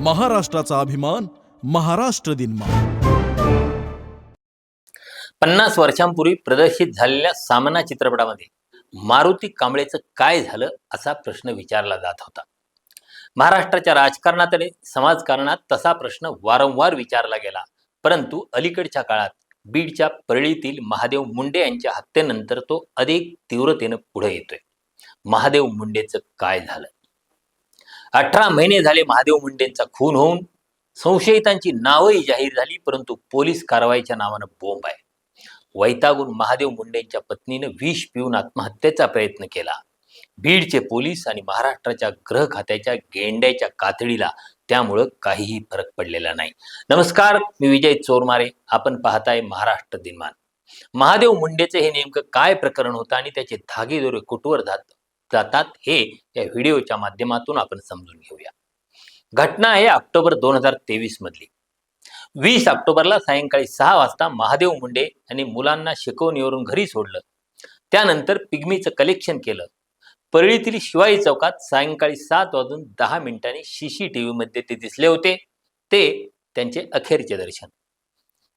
महाराष्ट्राचा अभिमान महाराष्ट्र दिन पन्नास वर्षांपूर्वी प्रदर्शित झालेल्या सामना चित्रपटामध्ये मारुती कांबळेचं काय झालं असा प्रश्न विचारला जात होता. महाराष्ट्राच्या राजकारणात आणि समाजकारणात तसा प्रश्न वारंवार विचारला गेला. परंतु अलीकडच्या काळात बीडच्या परळीतील महादेव मुंडे यांच्या हत्येनंतर तो अधिक तीव्रतेनं पुढे येतोय. महादेव मुंडेचं काय झालं? अठरा महिने झाले महादेव मुंडेंचा खून होऊन संशयितांची नावही जाहीर झाली परंतु पोलीस कारवाईच्या नावानं बोंब आहे. वैतागून महादेव मुंडेंच्या पत्नीनं विष पिऊन आत्महत्येचा प्रयत्न केला. बीडचे पोलीस आणि महाराष्ट्राच्या ग्रह खात्याच्या गेंड्याच्या कातडीला त्यामुळं काहीही फरक पडलेला नाही. नमस्कार मी विजय चोरमारे. आपण पाहताय महाराष्ट्र दिनमान. महादेव मुंडेचे हे नेमकं काय प्रकरण होतं आणि त्याचे धागेदोरे कुठवर जात? जातात हे या व्हिडिओच्या माध्यमातून आपण समजून घेऊया. घटना आहे ऑक्टोबर दोन हजार तेवीस मधली. वीस ऑक्टोबरला सायंकाळी सहा वाजता महादेव मुंडे यांनी मुलांना शिकवणीवरून घरी सोडलं. त्यानंतर पिग्मीचं कलेक्शन केलं. परळीतील शिवाई चौकात सायंकाळी सात वाजून दहा मिनिटांनी सीसीटीव्ही मध्ये ते दिसले होते. ते त्यांचे अखेरचे दर्शन.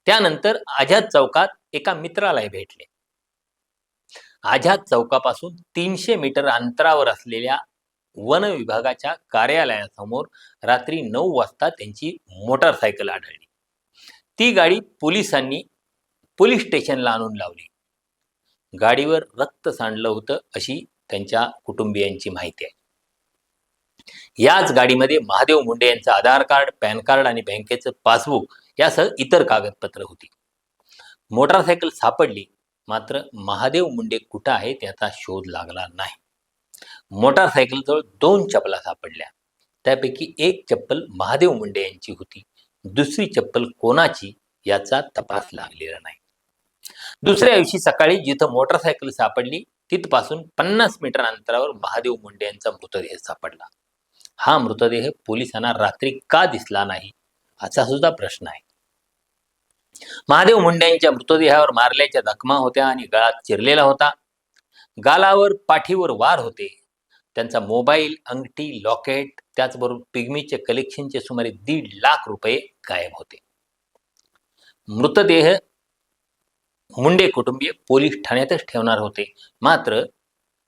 त्यानंतर आझाद चौकात एका मित्रालाही भेटले. आझाद चौकापासून तीनशे मीटर अंतरावर असलेल्या वन विभागाच्या कार्यालयासमोर रात्री नऊ वाजता त्यांची मोटारसायकल आढळली. ती गाडी पोलिसांनी पोलीस स्टेशनला आणून लावली. गाडीवर रक्त सांडलं होतं अशी त्यांच्या कुटुंबियांची माहिती आहे. याच गाडीमध्ये महादेव मुंडे यांचं आधार कार्ड पॅन कार्ड आणि बँकेचं पासबुक यासह इतर कागदपत्र होती. मोटारसायकल सापडली मात्र महादेव मुंडे कुठं आहे त्याचा शोध लागला नाही. मोटारसायकलजवळ दोन चपला सापडल्या. त्यापैकी एक चप्पल महादेव मुंडे यांची होती. दुसरी चप्पल कोणाची याचा तपास लागलेला नाही. दुसऱ्या दिवशी सकाळी जिथं मोटारसायकल सापडली तिथपासून पन्नास मीटर अंतरावर महादेव मुंडे यांचा मृतदेह सापडला. हा मृतदेह पोलिसांना रात्री का दिसला नाही असा सुद्धा प्रश्न आहे. महादेव मुंड्यांच्या मृतदेहावर मारल्याच्या जखमा होत्या आणि गळात चिरलेला होता. गालावर पाठीवर वार होते. त्यांचा मोबाईल अंगठी लॉकेट त्याचबरोबर पिग्मीचे कलेक्शनचे सुमारे दीड लाख रुपये गायब होते. मृतदेह मुंडे कुटुंबीय पोलीस ठाण्यातच ठेवणार होते. मात्र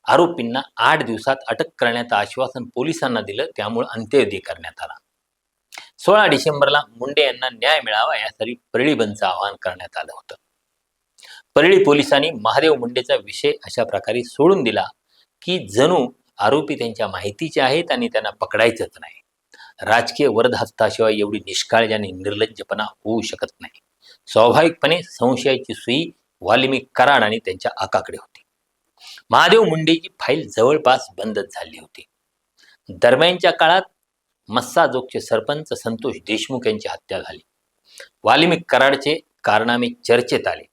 आरोपींना आठ दिवसात अटक करण्याचं आश्वासन पोलिसांना दिलं त्यामुळे अंत्यविधी करण्यात आला. सोळा डिसेंबरला मुंडे यांना न्याय मिळावा यासाठी परळी बंदचं आवाहन करण्यात आलं होतं. परळी पोलिसांनी महादेव मुंडेचा विषय अशा प्रकारे सोडून दिला की जणू आरोपी त्यांच्या माहितीचे आहेत आणि त्यांना पकडायचंच नाही. राजकीय वरदहस्ताशिवाय एवढी निष्काळजी आणि निर्लज्जपणा होऊ शकत नाही. स्वाभाविकपणे संशयाची सुई वाल्मिक कराड आणि त्यांच्या आकाकडे होती. महादेव मुंडेची फाईल जवळपास बंदच झाली होती. दरम्यानच्या काळात मस्साजोगचे सरपंच संतोष देशमुख यांची हत्या झाली. वाल्मिक कराडचे कारनामे चर्चेत आले.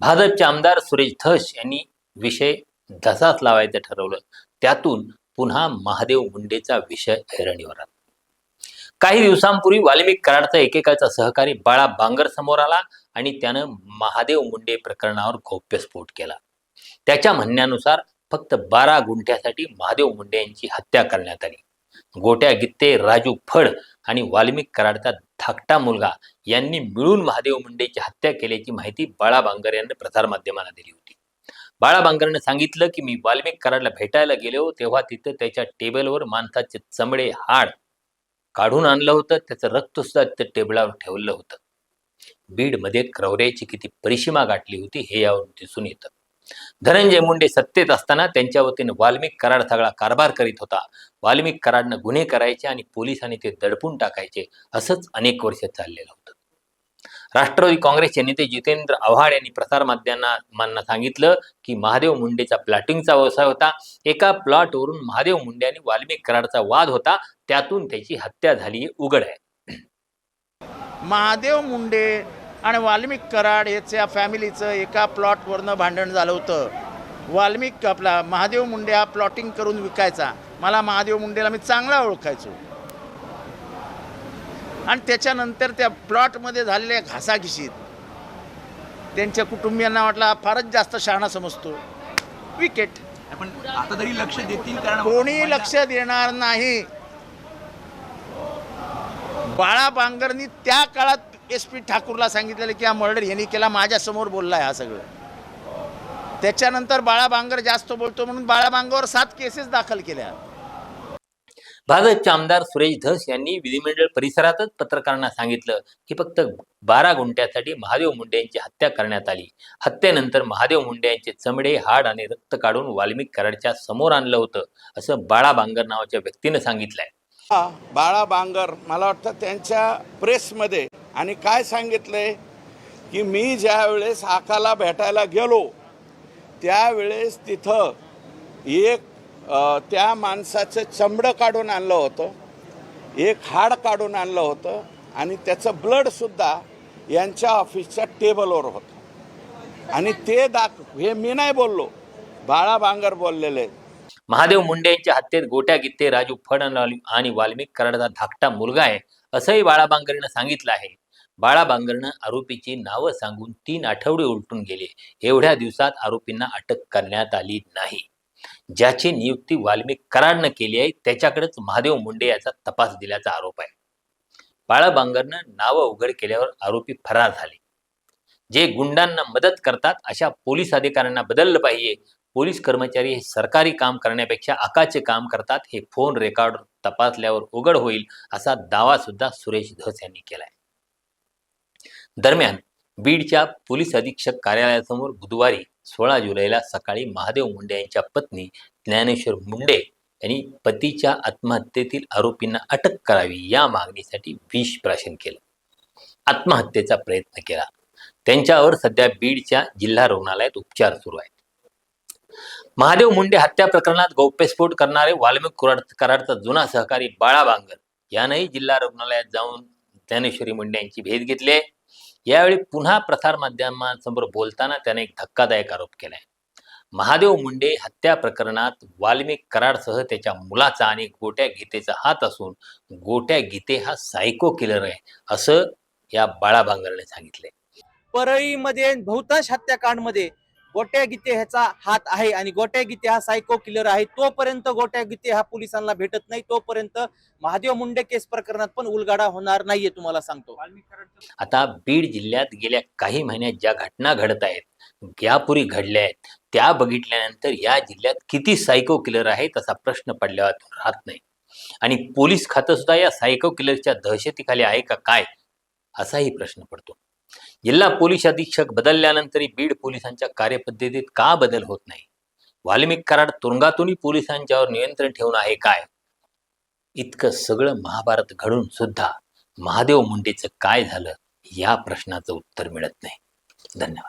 भाजपचे आमदार सुरेश धस यांनी विषय धसाच लावायचं ठरवलं. त्यातून पुन्हा महादेव मुंडेचा विषय ऐरणीवर आला. काही दिवसांपूर्वी वाल्मिक कराडचा एकेकाचा सहकारी बाळा बांगर समोर आला आणि त्यानं महादेव मुंडे प्रकरणावर गौप्यस्फोट केला. त्याच्या म्हणण्यानुसार फक्त बारा गुंठ्यासाठी महादेव मुंडे यांची हत्या करण्यात आली. गोट्या गित्ते राजू फड आणि वाल्मिक कराडचा धाकटा मुलगा यांनी मिळून महादेव मुंडेची हत्या केल्याची माहिती बाळा बांगर यांनी प्रसारमाध्यमांना दिली होती. बाळा बांगरने सांगितलं की मी वाल्मिक कराडला भेटायला गेलो तेव्हा तिथं त्याच्या टेबलवर माणसाचे चमडे हाड काढून आणलं होतं. त्याचं रक्त सुद्धा त्या टेबलावर ठेवलं होतं. बीडमध्ये क्रौऱ्याची किती परिसीमा गाठली होती हे यावरून दिसून येतं. धनंजय मुंडे सत्तेत असताना त्यांच्या वतीने वाल्मिक कराड सगळा कारभार करीत होता. वाल्मिक कराडनं गुन्हे करायचे आणि पोलिसांनी ते दडपून टाकायचे असंच अनेक वर्ष चाललेलं होतं. राष्ट्रवादी काँग्रेसचे नेते जितेंद्र आव्हाड यांनी प्रसारमाध्यमांना सांगितलं की महादेव मुंडेचा प्लॉटिंगचा व्यवसाय होता. एका प्लॉटवरून महादेव मुंडे आणि वाल्मिक कराडचा वाद होता. त्यातून त्याची हत्या झाली उघड. आहे महादेव मुंडे आणि वाल्मिक कराड याच्या फॅमिलीचं एका प्लॉटवरनं भांडण झालं होतं. वाल्मिक आपला महादेव मुंडे हा प्लॉटिंग करून विकायचा. मला महादेव मुंडेला मी चांगला ओळखायचो. आणि त्याच्यानंतर त्या प्लॉटमध्ये झालेल्या घासाघिशीत त्यांच्या कुटुंबियांना वाटला फारच जास्त शहाणा समजतो. विकेट पण आता तरी लक्ष देतील कारण कोणी लक्ष देणार नाही. बाळा बांगरनी त्या काळात एस पी ठाकूरला सांगितलेलं की हा मर्डर यांनी केला माझ्यासमोर बोलला आहे हा सगळं. त्याच्यानंतर बाळा बांगर जास्त बोलतो म्हणून बाळा बांगरवर सात केसेस दाखल केल्या. भाजपचे आमदार सुरेश धस यांनी विधिमंडळ परिसरातच पत्रकारांना सांगितलं की फक्त बारा गुंठ्यासाठी महादेव मुंडे यांची हत्या करण्यात आली. हत्येनंतर महादेव मुंडे यांचे चमडे हाड आणि रक्त काढून वाल्मिक कराडच्या समोर आणलं होतं असं बाळा बांगर नावाच्या व्यक्तीनं सांगितलंय. बाळा बांगर मला वाटतं त्यांच्या प्रेसमध्ये आणि काय सांगितलंय की मी ज्या वेळेस आकाला भेटायला गेलो त्यावेळेस तिथं एक त्या माणसाचं चमडं काढून आणलं होतं एक हाड काढून आणलं होतं आणि त्याचं ब्लडसुद्धा यांच्या ऑफिसच्या टेबलवर होतं आणि ते दाख हे मी नाही बोललो बाळा बांगर बोललेले आहेत. महादेव मुंडे यांच्या हत्येत गोट्या गित्ते राजू फडणवाल आणि वाल्मिक कराडचा धाकटा मुलगा आहे असंही बाळा बांगरनं सांगितलं आहे. बाळा बांगरनं आरोपीची नावं सांगून तीन आठवडे उलटून गेले. एवढ्या दिवसात आरोपींना अटक करण्यात आली नाही. ज्याची नियुक्ती वाल्मिक कराडनं केली आहे त्याच्याकडेच महादेव मुंडे याचा तपास दिल्याचा आरोप आहे. बाळा बांगरनं नावं उघड केल्यावर आरोपी फरार झाले. जे गुंडांना मदत करतात अशा पोलीस अधिकाऱ्यांना बदललं पाहिजे. पोलीस कर्मचारी हे सरकारी काम करण्यापेक्षा आकाचे काम करतात. हे फोन रेकॉर्ड तपासल्यावर उघड होईल असा दावा सुद्धा सुरेश धस यांनी केलाय. दरम्यान बीडच्या पोलीस अधीक्षक कार्यालयासमोर बुधवारी सोळा जुलैला सकाळी महादेव मुंडे यांच्या पत्नी ज्ञानेश्वर मुंडे यांनी पतीच्या आत्महत्येतील आरोपींना अटक करावी या मागणीसाठी विष प्राशन केलं. आत्महत्येचा प्रयत्न केला. त्यांच्यावर सध्या बीडच्या जिल्हा रुग्णालयात उपचार सुरू आहेत. महादेव मुंडे हत्या प्रकरणात गौप्यस्फोट करणारे वाल्मिक कुराड कराडचा जुना सहकारी बाळा बांगर यानंही जिल्हा रुग्णालयात जाऊन ज्ञानेश्वरी मुंडे यांची भेट घेतली आहे. यावेळी पुन्हा प्रसार माध्यमांसमोर बोलताना त्याने एक धक्कादायक आरोप केलाय. महादेव मुंडे हत्या प्रकरणात वाल्मिक कराडसह त्याच्या मुलाचा आणि गोट्या गीतेचा हात असून गोट्या गीते हा सायको किलर आहे असं या बाळा बांगरने सांगितले परळीमध्ये बहुतांश हत्याकांडमध्ये गोट्या गीते ह्याचा हात आहे आणि गोट्या गीते हा सायको किलर आहे. तोपर्यंत गोट्या गीते हा पोलिसांना भेटत नाही. तोपर्यंत महादेव मुंडे केस प्रकरणात पण उलगाडा होणार नाहीये तुम्हाला सांगतो. आता बीड जिल्ह्यात गेल्या काही महिन्यात ज्या घटना घडत आहेत यापूर्वी घडल्या आहेत त्या बघितल्यानंतर या जिल्ह्यात किती सायको किलर आहे तसा प्रश्न पडल्यावर राहत नाही. आणि पोलीस खातं सुद्धा या सायको किलरच्या दहशतीखाली आहे का काय असाही प्रश्न पडतो. जिल्हा पोलीस अधीक्षक बदलल्यानंतरही बीड पोलिसांच्या कार्यपद्धतीत का बदल होत नाही? वाल्मिक कराड तुरुंगातूनही पोलिसांच्यावर नियंत्रण ठेवून आहे काय? इतकं सगळं महाभारत घडून सुद्धा महादेव मुंडेचं काय झालं या प्रश्नाचं उत्तर मिळत नाही. धन्यवाद.